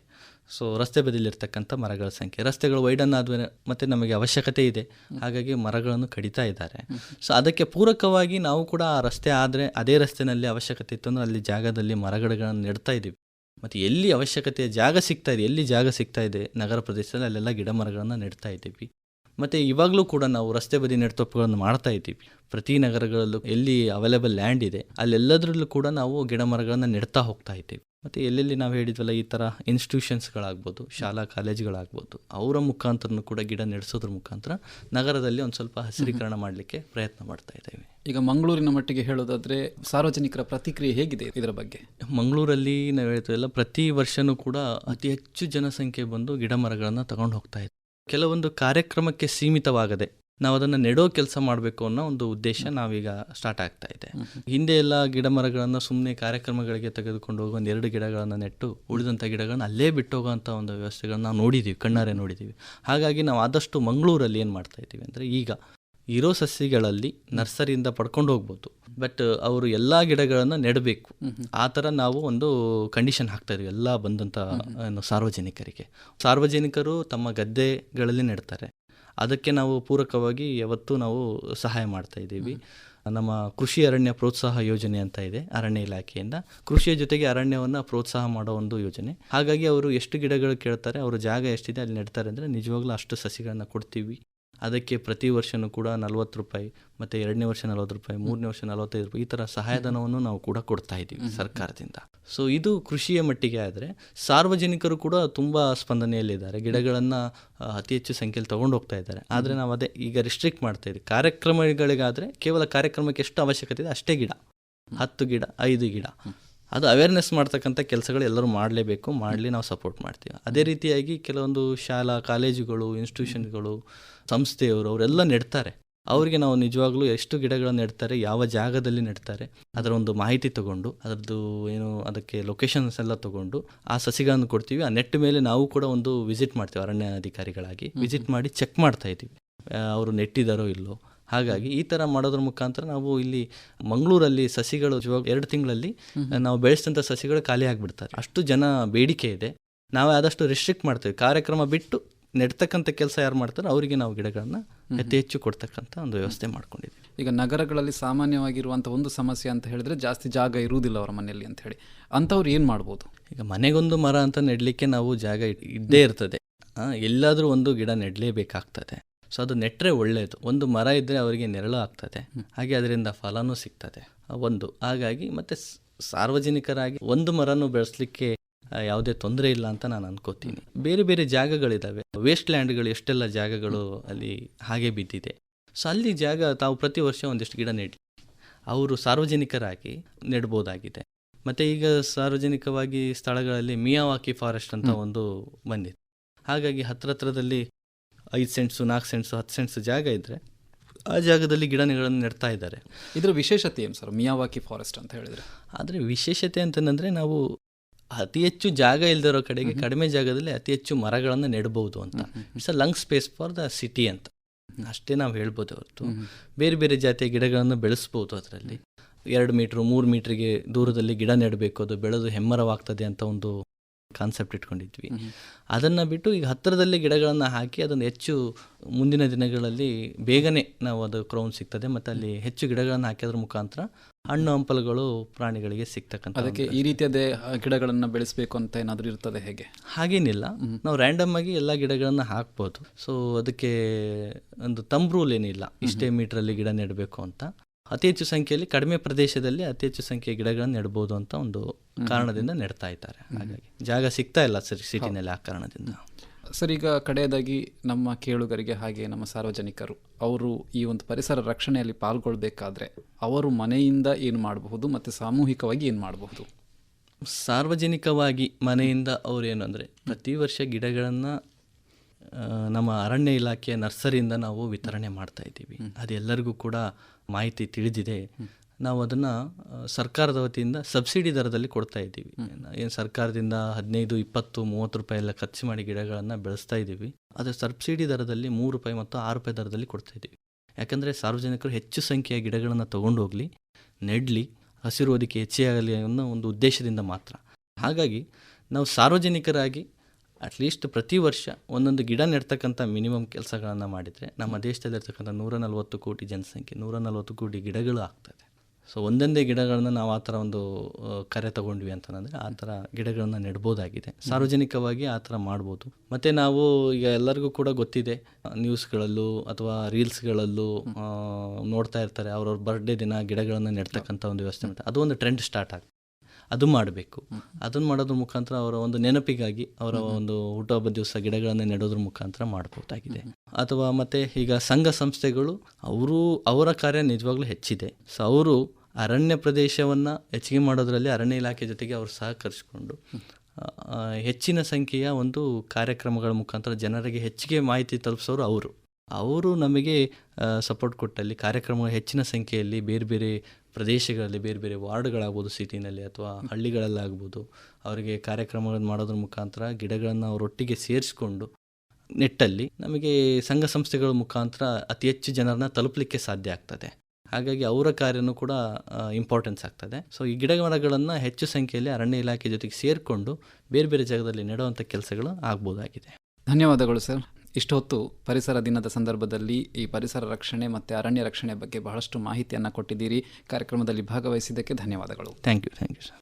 ಸೊ ರಸ್ತೆ ಬದಿಲಿರ್ತಕ್ಕಂಥ ಮರಗಳ ಸಂಖ್ಯೆ. ರಸ್ತೆಗಳು ವೈಡನ್ ಆದ್ಮೇಲೆ ಮತ್ತೆ ನಮಗೆ ಅವಶ್ಯಕತೆ ಇದೆ. ಹಾಗಾಗಿ ಮರಗಳನ್ನು ಕಡಿತಾ ಇದ್ದಾರೆ. ಸೊ ಅದಕ್ಕೆ ಪೂರಕವಾಗಿ ನಾವು ಕೂಡ ಆ ರಸ್ತೆ ಆದರೆ ಅದೇ ರಸ್ತೆನಲ್ಲಿ ಅವಶ್ಯಕತೆ ಇತ್ತು ಅಂದರೆ ಅಲ್ಲಿ ಜಾಗದಲ್ಲಿ ಮರಗಿಡಗಳನ್ನು ನೆಡ್ತಾ ಇದ್ದೀವಿ. ಮತ್ತು ಎಲ್ಲಿ ಅವಶ್ಯಕತೆ ಜಾಗ ಸಿಗ್ತಾ ಇದೆ, ಎಲ್ಲಿ ಜಾಗ ಸಿಗ್ತಾ ಇದೆ, ನಗರ ಪ್ರದೇಶದಲ್ಲಿ ಅಲ್ಲೆಲ್ಲ ಗಿಡ ಮರಗಳನ್ನು ನೆಡ್ತಾ ಇದ್ದೀವಿ. ಮತ್ತು ಇವಾಗಲೂ ಕೂಡ ನಾವು ರಸ್ತೆ ಬದಿ ನೆಡ್ತೊಪ್ಪುಗಳನ್ನು ಮಾಡ್ತಾ ಇದ್ದೀವಿ. ಪ್ರತಿ ನಗರಗಳಲ್ಲೂ ಎಲ್ಲಿ ಅವೈಲೇಬಲ್ ಲ್ಯಾಂಡ್ ಇದೆ, ಅಲ್ಲೆಲ್ಲದರಲ್ಲೂ ಕೂಡ ನಾವು ಗಿಡ ಮರಗಳನ್ನು ನೆಡ್ತಾ ಹೋಗ್ತಾ ಇದ್ದೀವಿ. ಮತ್ತು ಎಲ್ಲೆಲ್ಲಿ ನಾವು ಹೇಳಿದ್ವಲ್ಲ ಈ ಥರ ಇನ್ಸ್ಟಿಟ್ಯೂಷನ್ಸ್ಗಳಾಗ್ಬೋದು ಶಾಲಾ ಕಾಲೇಜುಗಳಾಗ್ಬೋದು ಅವರ ಮುಖಾಂತರನೂ ಕೂಡ ಗಿಡ ನೆಡೆಸೋದ್ರ ಮುಖಾಂತರ ನಗರದಲ್ಲಿ ಒಂದು ಸ್ವಲ್ಪ ಹಸಿರೀಕರಣ ಮಾಡಲಿಕ್ಕೆ ಪ್ರಯತ್ನ ಮಾಡ್ತಾ ಇದ್ದೇವೆ. ಈಗ ಮಂಗಳೂರಿನ ಮಟ್ಟಿಗೆ ಹೇಳೋದಾದರೆ ಸಾರ್ವಜನಿಕರ ಪ್ರತಿಕ್ರಿಯೆ ಹೇಗಿದೆ ಇದರ ಬಗ್ಗೆ? ಮಂಗಳೂರಲ್ಲಿ ನಾವು ಹೇಳ್ತೀವಲ್ಲ ಪ್ರತಿ ವರ್ಷನೂ ಕೂಡ ಅತಿ ಹೆಚ್ಚು ಜನಸಂಖ್ಯೆ ಬಂದು ಗಿಡ ಮರಗಳನ್ನು ತಗೊಂಡು ಹೋಗ್ತಾ ಇದೆ ಕೆಲವೊಂದು ಕಾರ್ಯಕ್ರಮಕ್ಕೆ ಸೀಮಿತವಾಗದೆ ನಾವು ಅದನ್ನು ನೆಡೋ ಕೆಲಸ ಮಾಡಬೇಕು ಅನ್ನೋ ಒಂದು ಉದ್ದೇಶ ನಾವೀಗ ಸ್ಟಾರ್ಟ್ ಆಗ್ತಾ ಇದೆ. ಹಿಂದೆ ಎಲ್ಲ ಗಿಡ ಮರಗಳನ್ನು ಸುಮ್ಮನೆ ಕಾರ್ಯಕ್ರಮಗಳಿಗೆ ತೆಗೆದುಕೊಂಡು ಹೋಗಿ ಒಂದು ಎರಡು ಗಿಡಗಳನ್ನು ನೆಟ್ಟು ಉಳಿದಂಥ ಗಿಡಗಳನ್ನ ಅಲ್ಲೇ ಬಿಟ್ಟು ಹೋಗೋಂಥ ಒಂದು ವ್ಯವಸ್ಥೆಗಳನ್ನ ನಾವು ನೋಡಿದ್ದೀವಿ ಕಣ್ಣಾರೆ ನೋಡಿದ್ದೀವಿ ಹಾಗಾಗಿ ನಾವು ಆದಷ್ಟು ಮಂಗಳೂರಲ್ಲಿ ಏನು ಮಾಡ್ತಾ ಇದ್ದೀವಿ ಅಂದರೆ ಈಗ ಇರೋ ಸಸಿಗಳಲ್ಲಿ ನರ್ಸರಿಯಿಂದ ಪಡ್ಕೊಂಡು ಹೋಗ್ಬೋದು. ಬಟ್ ಅವರು ಎಲ್ಲ ಗಿಡಗಳನ್ನು ನೆಡಬೇಕು. ಆ ಥರ ನಾವು ಒಂದು ಕಂಡೀಷನ್ ಹಾಕ್ತಾ ಇದ್ದೀವಿ ಎಲ್ಲ ಬಂದಂಥ ಸಾರ್ವಜನಿಕರಿಗೆ. ಸಾರ್ವಜನಿಕರು ತಮ್ಮ ಗದ್ದೆಗಳಲ್ಲಿ ನೆಡ್ತಾರೆ. ಅದಕ್ಕೆ ನಾವು ಪೂರಕವಾಗಿ ಯಾವತ್ತೂ ನಾವು ಸಹಾಯ ಮಾಡ್ತಾ ಇದ್ದೀವಿ. ನಮ್ಮ ಕೃಷಿ ಅರಣ್ಯ ಪ್ರೋತ್ಸಾಹ ಯೋಜನೆ ಅಂತ ಇದೆ, ಅರಣ್ಯ ಇಲಾಖೆಯಿಂದ. ಕೃಷಿಯ ಜೊತೆಗೆ ಅರಣ್ಯವನ್ನು ಪ್ರೋತ್ಸಾಹ ಮಾಡೋ ಒಂದು ಯೋಜನೆ. ಹಾಗಾಗಿ ಅವರು ಎಷ್ಟು ಗಿಡಗಳು ಕೇಳ್ತಾರೆ, ಅವರ ಜಾಗ ಎಷ್ಟಿದೆ, ಅಲ್ಲಿ ನೆಡ್ತಾರೆ ಅಂದರೆ ನಿಜವಾಗ್ಲೂ ಅಷ್ಟು ಸಸಿಗಳನ್ನ ಕೊಡ್ತೀವಿ. ಅದಕ್ಕೆ ಪ್ರತಿ ವರ್ಷವೂ ಕೂಡ ನಲ್ವತ್ತು ರೂಪಾಯಿ ಮತ್ತು ಎರಡನೇ ವರ್ಷ ನಲವತ್ತು ರೂಪಾಯಿ ಮೂರನೇ ವರ್ಷ ನಲವತ್ತೈದು ರೂಪಾಯಿ ಈ ಥರ ಸಹಾಯಧನವನ್ನು ನಾವು ಕೂಡ ಕೊಡ್ತಾ ಇದ್ದೀವಿ ಸರ್ಕಾರದಿಂದ. ಸೊ ಇದು ಕೃಷಿಯ ಮಟ್ಟಿಗೆ ಆದರೆ ಸಾರ್ವಜನಿಕರು ಕೂಡ ತುಂಬ ಸ್ಪಂದನೆಯಲ್ಲಿದ್ದಾರೆ. ಗಿಡಗಳನ್ನು ಅತಿ ಹೆಚ್ಚು ಸಂಖ್ಯೆಯಲ್ಲಿ ತೊಗೊಂಡು ಹೋಗ್ತಾ ಇದ್ದಾರೆ. ಆದರೆ ನಾವು ಅದೇ ಈಗ ರಿಸ್ಟ್ರಿಕ್ಟ್ ಮಾಡ್ತಾ ಇದ್ದೀವಿ. ಕಾರ್ಯಕ್ರಮಗಳಿಗಾದರೆ ಕೇವಲ ಕಾರ್ಯಕ್ರಮಕ್ಕೆ ಎಷ್ಟು ಅವಶ್ಯಕತೆ ಇದೆ? ಅಷ್ಟೇ ಗಿಡ. ಹತ್ತು ಗಿಡ ಐದು ಗಿಡ. ಅದು ಅವೇರ್ನೆಸ್ ಮಾಡ್ತಕ್ಕಂಥ ಕೆಲಸಗಳು ಎಲ್ಲರೂ ಮಾಡಲೇಬೇಕು ಮಾಡಲಿ ನಾವು ಸಪೋರ್ಟ್ ಮಾಡ್ತೀವಿ. ಅದೇ ರೀತಿಯಾಗಿ ಕೆಲವೊಂದು ಶಾಲಾ ಕಾಲೇಜುಗಳು ಇನ್ಸ್ಟಿಟ್ಯೂಷನ್ಗಳು ಸಂಸ್ಥೆಯವರು ಅವರೆಲ್ಲ ನೆಡ್ತಾರೆ. ಅವರಿಗೆ ನಾವು ನಿಜವಾಗ್ಲೂ ಎಷ್ಟು ಗಿಡಗಳನ್ನು ನೆಡ್ತಾರೆ ಯಾವ ಜಾಗದಲ್ಲಿ ನೆಡ್ತಾರೆ ಅದರ ಒಂದು ಮಾಹಿತಿ ತಗೊಂಡು ಅದರದ್ದು ಏನು ಅದಕ್ಕೆ ಲೊಕೇಶನ್ಸ್ ಎಲ್ಲ ತಗೊಂಡು ಆ ಸಸಿಗಳನ್ನು ಕೊಡ್ತೀವಿ. ಆ ನೆಟ್ ಮೇಲೆ ನಾವು ಕೂಡ ಒಂದು ವಿಸಿಟ್ ಮಾಡ್ತೀವಿ ಅರಣ್ಯ ಅಧಿಕಾರಿಗಳಾಗಿ ವಿಸಿಟ್ ಮಾಡಿ ಚೆಕ್ ಮಾಡ್ತಾ ಇದ್ದೀವಿ. ಅವರು ನೆಟ್ಟಿದ್ದಾರೋ ಇಲ್ಲೋ. ಹಾಗಾಗಿ ಈ ಥರ ಮಾಡೋದ್ರ ಮುಖಾಂತರ ನಾವು ಇಲ್ಲಿ ಮಂಗಳೂರಲ್ಲಿ ಸಸಿಗಳು ಇವಾಗ ಎರಡು ತಿಂಗಳಲ್ಲಿ ನಾವು ಬೆಳೆಸಿದಂಥ ಸಸಿಗಳು ಖಾಲಿ ಆಗಿಬಿಡ್ತಾರೆ. ಅಷ್ಟು ಜನ ಬೇಡಿಕೆ ಇದೆ. ನಾವು ಆದಷ್ಟು ರಿಸ್ಟ್ರಿಕ್ಟ್ ಮಾಡ್ತೇವೆ. ಕಾರ್ಯಕ್ರಮ ಬಿಟ್ಟು ನೆಡ್ತಕ್ಕಂಥ ಕೆಲಸ ಯಾರು ಮಾಡ್ತಾರೋ ಅವರಿಗೆ ನಾವು ಗಿಡಗಳನ್ನು ಅತಿ ಹೆಚ್ಚು ಕೊಡ್ತಕ್ಕಂಥ ಒಂದು ವ್ಯವಸ್ಥೆ ಮಾಡ್ಕೊಂಡಿದ್ದೀವಿ. ಈಗ ನಗರಗಳಲ್ಲಿ ಸಾಮಾನ್ಯವಾಗಿರುವಂಥ ಒಂದು ಸಮಸ್ಯೆ ಅಂತ ಹೇಳಿದ್ರೆ ಜಾಸ್ತಿ ಜಾಗ ಇರುವುದಿಲ್ಲ ಅವರ ಮನೆಯಲ್ಲಿ ಅಂತ ಹೇಳಿ. ಅಂಥವ್ರು ಏನು ಮಾಡ್ಬೋದು? ಈಗ ಮನೆಗೊಂದು ಮರ ಅಂತ ನೆಡಲಿಕ್ಕೆ ನಾವು ಜಾಗ ಇದ್ದೇ ಇರ್ತದೆ. ಎಲ್ಲಾದರೂ ಒಂದು ಗಿಡ ನೆಡಲೇಬೇಕಾಗ್ತದೆ. ಸೊ ಅದು ನೆಟ್ಟರೆ ಒಳ್ಳೆಯದು ಒಂದು ಮರ ಇದ್ದರೆ ಅವರಿಗೆ ನೆರಳು ಆಗ್ತದೆ. ಹಾಗೆ ಅದರಿಂದ ಫಲನೂ ಸಿಗ್ತದೆ. ಒಂದು. ಹಾಗಾಗಿ ಮತ್ತು ಸಾರ್ವಜನಿಕರಾಗಿ ಒಂದು ಮರನೂ ಬೆಳೆಸಲಿಕ್ಕೆ ಯಾವುದೇ ತೊಂದರೆ ಇಲ್ಲ ಅಂತ ನಾನು ಅನ್ಕೋತೀನಿ. ಬೇರೆ ಬೇರೆ ಜಾಗಗಳಿದ್ದಾವೆ ವೇಸ್ಟ್ ಲ್ಯಾಂಡ್ಗಳು ಎಷ್ಟೆಲ್ಲ ಜಾಗಗಳು ಅಲ್ಲಿ ಹಾಗೆ ಬಿದ್ದಿದೆ. ಸೊ ಅಲ್ಲಿ ಜಾಗ ತಾವು ಪ್ರತಿ ವರ್ಷ ಒಂದಿಷ್ಟು ಗಿಡ ನೆಡಲಿ. ಅವರು ಸಾರ್ವಜನಿಕರಾಗಿ ನೆಡ್ಬೋದಾಗಿದೆ. ಮತ್ತು ಈಗ ಸಾರ್ವಜನಿಕವಾಗಿ ಸ್ಥಳಗಳಲ್ಲಿ ಮಿಯಾವಾಕಿ ಫಾರೆಸ್ಟ್ ಅಂತ ಒಂದು ಬಂದಿದೆ. ಹಾಗಾಗಿ ಹತ್ರ ಹತ್ರದಲ್ಲಿ ಐದು ಸೆಂಟ್ಸು ನಾಲ್ಕು ಸೆಂಟ್ಸು ಹತ್ತು ಸೆಂಟ್ಸು ಜಾಗ ಇದ್ದರೆ ಆ ಜಾಗದಲ್ಲಿ ಗಿಡಗಳನ್ನು ನೆಡ್ತಾ ಇದ್ದಾರೆ. ಇದರ ವಿಶೇಷತೆ ಏನು ಸರ್? ಮಿಯಾವಾಕಿ ಫಾರೆಸ್ಟ್ ಅಂತ ಹೇಳಿದರೆ? ಆದರೆ ವಿಶೇಷತೆ ಅಂತಂದರೆ ನಾವು ಅತಿ ಹೆಚ್ಚು ಜಾಗ ಇಲ್ದಿರೋ ಕಡೆಗೆ ಕಡಿಮೆ ಜಾಗದಲ್ಲಿ ಅತಿ ಹೆಚ್ಚು ಮರಗಳನ್ನು ನೆಡಬಹುದು ಅಂತ. It's a lung space for the city ಅಂತ. ಅಷ್ಟೇ ನಾವು ಹೇಳ್ಬೋದು ಹೊರತು. ಬೇರೆ ಬೇರೆ ಜಾತಿಯ ಗಿಡಗಳನ್ನು ಬೆಳೆಸ್ಬೋದು ಅದರಲ್ಲಿ. ಎರಡು ಮೀಟ್ರು ಮೂರು ಮೀಟ್ರಿಗೆ ದೂರದಲ್ಲಿ ಗಿಡ ನೆಡಬೇಕು ಅದು ಬೆಳೆದು ಹೆಮ್ಮರವಾಗ್ತದೆ ಅಂತ ಒಂದು ಕಾನ್ಸೆಪ್ಟ್ ಇಟ್ಕೊಂಡಿದ್ವಿ. ಅದನ್ನು ಬಿಟ್ಟು ಈಗ ಹತ್ತಿರದಲ್ಲಿ ಗಿಡಗಳನ್ನು ಹಾಕಿ ಅದನ್ನು ಹೆಚ್ಚು ಮುಂದಿನ ದಿನಗಳಲ್ಲಿ ಬೇಗನೆ ನಾವು ಅದು ಕ್ರೌನ್ ಸಿಗ್ತದೆ. ಮತ್ತು ಅಲ್ಲಿ ಹೆಚ್ಚು ಗಿಡಗಳನ್ನು ಹಾಕಿದ್ರ ಮುಖಾಂತರ ಹಣ್ಣು ಹಂಪಲುಗಳು ಪ್ರಾಣಿಗಳಿಗೆ ಸಿಗ್ತಕ್ಕಂಥ ಅದಕ್ಕೆ ಈ ರೀತಿಯದೇ ಗಿಡಗಳನ್ನು ಬೆಳೆಸಬೇಕು ಅಂತ ಏನಾದರೂ ಇರ್ತದೆ ಹೇಗೆ? ಹಾಗೇನಿಲ್ಲ. ನಾವು ರ್ಯಾಂಡಮ್ ಆಗಿ ಎಲ್ಲ ಗಿಡಗಳನ್ನು ಹಾಕ್ಬೋದು. ಸೊ ಅದಕ್ಕೆ ಒಂದು ತಂಬ್ ರೂಲ್ ಏನಿಲ್ಲ. ಇಷ್ಟೇ ಮೀಟ್ರಲ್ಲಿ ಗಿಡ ನೆಡಬೇಕು ಅಂತ. ಅತಿ ಹೆಚ್ಚು ಸಂಖ್ಯೆಯಲ್ಲಿ ಕಡಿಮೆ ಪ್ರದೇಶದಲ್ಲಿ ಅತಿ ಹೆಚ್ಚು ಸಂಖ್ಯೆಯ ಗಿಡಗಳನ್ನು ನೆಡ್ಬೋದು ಅಂತ ಒಂದು ಕಾರಣದಿಂದ ನೆಡ್ತಾ ಇದ್ದಾರೆ. ಹಾಗಾಗಿ ಜಾಗ ಸಿಗ್ತಾ ಇಲ್ಲ ಸರಿ ಸಿಟಿನಲ್ಲಿ ಆ ಕಾರಣದಿಂದ. ಸರ್ ಈಗ ಕಡೆಯದಾಗಿ ನಮ್ಮ ಕೇಳುಗರಿಗೆ ಹಾಗೆ ನಮ್ಮ ಸಾರ್ವಜನಿಕರು ಅವರು ಈ ಒಂದು ಪರಿಸರ ರಕ್ಷಣೆಯಲ್ಲಿ ಪಾಲ್ಗೊಳ್ಬೇಕಾದ್ರೆ ಅವರು ಮನೆಯಿಂದ ಏನು ಮಾಡಬಹುದು ಮತ್ತು ಸಾಮೂಹಿಕವಾಗಿ ಏನು ಮಾಡಬಹುದು? ಸಾರ್ವಜನಿಕವಾಗಿ ಮನೆಯಿಂದ ಅವ್ರು ಏನು ಅಂದರೆ ಪ್ರತಿ ವರ್ಷ ಗಿಡಗಳನ್ನು ನಮ್ಮ ಅರಣ್ಯ ಇಲಾಖೆಯ ನರ್ಸರಿಯಿಂದ ನಾವು ವಿತರಣೆ ಮಾಡ್ತಾ ಇದ್ದೀವಿ. ಅದೆಲ್ಲರಿಗೂ ಕೂಡ ಮಾಹಿತಿ ತಿಳಿದಿದೆ. ನಾವು ಅದನ್ನು ಸರ್ಕಾರದ ವತಿಯಿಂದ ಸಬ್ಸಿಡಿ ದರದಲ್ಲಿ ಕೊಡ್ತಾ ಇದ್ದೀವಿ. ಏನು ಸರ್ಕಾರದಿಂದ ಹದಿನೈದು ಇಪ್ಪತ್ತು ಮೂವತ್ತು ರೂಪಾಯಿ ಎಲ್ಲ ಖರ್ಚು ಮಾಡಿ ಗಿಡಗಳನ್ನು ಬೆಳೆಸ್ತಾ ಇದ್ದೀವಿ. ಅದು ಸಬ್ಸಿಡಿ ದರದಲ್ಲಿ ಮೂರು ರೂಪಾಯಿ ಮತ್ತು ಆರು ರೂಪಾಯಿ ದರದಲ್ಲಿ ಕೊಡ್ತಾ ಇದ್ದೀವಿ. ಯಾಕಂದರೆ ಸಾರ್ವಜನಿಕರು ಹೆಚ್ಚು ಸಂಖ್ಯೆಯ ಗಿಡಗಳನ್ನು ತಗೊಂಡು ಹೋಗಲಿ ನೆಡಲಿ ಹಸಿರು ಹೊದಿಕೆ ಹೆಚ್ಚಾಗಲಿ ಅನ್ನೋ ಒಂದು ಉದ್ದೇಶದಿಂದ ಮಾತ್ರ. ಹಾಗಾಗಿ ನಾವು ಸಾರ್ವಜನಿಕರಾಗಿ ಅಟ್ಲೀಸ್ಟ್ ಪ್ರತಿ ವರ್ಷ ಒಂದೊಂದು ಗಿಡ ನೆಡ್ತಕ್ಕಂಥ ಮಿನಿಮಮ್ ಕೆಲಸಗಳನ್ನು ಮಾಡಿದರೆ ನಮ್ಮ ದೇಶದಲ್ಲಿರ್ತಕ್ಕಂಥ ನೂರ ನಲವತ್ತು ಕೋಟಿ ಜನಸಂಖ್ಯೆ ನೂರ ನಲವತ್ತು ಕೋಟಿ ಗಿಡಗಳು ಆಗ್ತದೆ. ಸೊ ಒಂದೊಂದೇ ಗಿಡಗಳನ್ನು ನಾವು ಆ ಥರ ಒಂದು ಕರೆ ತಗೊಂಡ್ವಿ ಅಂತಂದರೆ ಆ ಥರ ಗಿಡಗಳನ್ನು ನೆಡ್ಬೋದಾಗಿದೆ. ಸಾರ್ವಜನಿಕವಾಗಿ ಆ ಥರ ಮಾಡ್ಬೋದು. ಮತ್ತು ನಾವು ಈಗ ಎಲ್ಲರಿಗೂ ಕೂಡ ಗೊತ್ತಿದೆ ನ್ಯೂಸ್ಗಳಲ್ಲೂ ಅಥವಾ ರೀಲ್ಸ್ಗಳಲ್ಲೂ ನೋಡ್ತಾ ಇರ್ತಾರೆ, ಅವ್ರವ್ರ ಬರ್ಡೇ ದಿನ ಗಿಡಗಳನ್ನು ನೆಡ್ತಕ್ಕಂಥ ಒಂದು ವ್ಯವಸ್ಥೆ ಅದು ಒಂದು ಟ್ರೆಂಡ್ ಸ್ಟಾರ್ಟ್ ಆಗ್ತದೆ ಅದು ಮಾಡಬೇಕು. ಅದನ್ನು ಮಾಡೋದ್ರ ಮುಖಾಂತರ ಅವರ ಒಂದು ನೆನಪಿಗಾಗಿ ಅವರ ಒಂದು ಹುಟ್ಟುಹಬ್ಬ ದಿವಸ ಗಿಡಗಳನ್ನು ನೆಡೋದ್ರ ಮುಖಾಂತರ ಮಾಡ್ಬೋದಾಗಿದೆ ಅಥವಾ ಮತ್ತೆ ಈಗ ಸಂಘ ಸಂಸ್ಥೆಗಳು ಅವರು ಅವರ ಕಾರ್ಯ ನಿಜವಾಗ್ಲೂ ಹೆಚ್ಚಿದೆ. ಸೊ ಅವರು ಅರಣ್ಯ ಪ್ರದೇಶವನ್ನು ಹೆಚ್ಚಿಗೆ ಮಾಡೋದ್ರಲ್ಲಿ ಅರಣ್ಯ ಇಲಾಖೆ ಜೊತೆಗೆ ಅವರು ಸಹಕರಿಸಿಕೊಂಡು ಹೆಚ್ಚಿನ ಸಂಖ್ಯೆಯ ಒಂದು ಕಾರ್ಯಕ್ರಮಗಳ ಮುಖಾಂತರ ಜನರಿಗೆ ಹೆಚ್ಚಿಗೆ ಮಾಹಿತಿ ತಲುಪಿಸೋರು ಅವರು. ಅವರು ನಮಗೆ ಸಪೋರ್ಟ್ ಕೊಟ್ಟಲ್ಲಿ, ಕಾರ್ಯಕ್ರಮ ಹೆಚ್ಚಿನ ಸಂಖ್ಯೆಯಲ್ಲಿ ಬೇರೆ ಬೇರೆ ಪ್ರದೇಶಗಳಲ್ಲಿ ಬೇರೆ ಬೇರೆ ವಾರ್ಡ್ಗಳಾಗ್ಬೋದು ಸಿಟಿನಲ್ಲಿ ಅಥವಾ ಹಳ್ಳಿಗಳಲ್ಲಾಗ್ಬೋದು, ಅವರಿಗೆ ಕಾರ್ಯಕ್ರಮಗಳನ್ನು ಮಾಡೋದ್ರ ಮುಖಾಂತರ ಗಿಡಗಳನ್ನು ಅವರೊಟ್ಟಿಗೆ ಸೇರಿಸ್ಕೊಂಡು ನೆಟ್ಟಲ್ಲಿ ನಮಗೆ ಸಂಘ ಸಂಸ್ಥೆಗಳ ಮುಖಾಂತರ ಅತಿ ಹೆಚ್ಚು ಜನರನ್ನ ತಲುಪಲಿಕ್ಕೆ ಸಾಧ್ಯ ಆಗ್ತದೆ. ಹಾಗಾಗಿ ಅವರ ಕಾರ್ಯನೂ ಕೂಡ ಇಂಪಾರ್ಟೆನ್ಸ್ ಆಗ್ತದೆ. ಸೊ ಈ ಗಿಡ ಮರಗಳನ್ನು ಹೆಚ್ಚು ಸಂಖ್ಯೆಯಲ್ಲಿ ಅರಣ್ಯ ಇಲಾಖೆ ಜೊತೆಗೆ ಸೇರಿಕೊಂಡು ಬೇರೆ ಬೇರೆ ಜಾಗದಲ್ಲಿ ನೆಡುವಂಥ ಕೆಲಸಗಳು ಆಗ್ಬೋದಾಗಿದೆ. ಧನ್ಯವಾದಗಳು ಸರ್. ಇಷ್ಟು ಹೊತ್ತು ಪರಿಸರ ದಿನದ ಸಂದರ್ಭದಲ್ಲಿ ಈ ಪರಿಸರ ರಕ್ಷಣೆ ಮತ್ತು ಅರಣ್ಯ ರಕ್ಷಣೆ ಬಗ್ಗೆ ಬಹಳಷ್ಟು ಮಾಹಿತಿಯನ್ನು ಕೊಟ್ಟಿದ್ದೀರಿ. ಕಾರ್ಯಕ್ರಮದಲ್ಲಿ ಭಾಗವಹಿಸಿದ್ದಕ್ಕೆ ಧನ್ಯವಾದಗಳು. Thank you thank you sir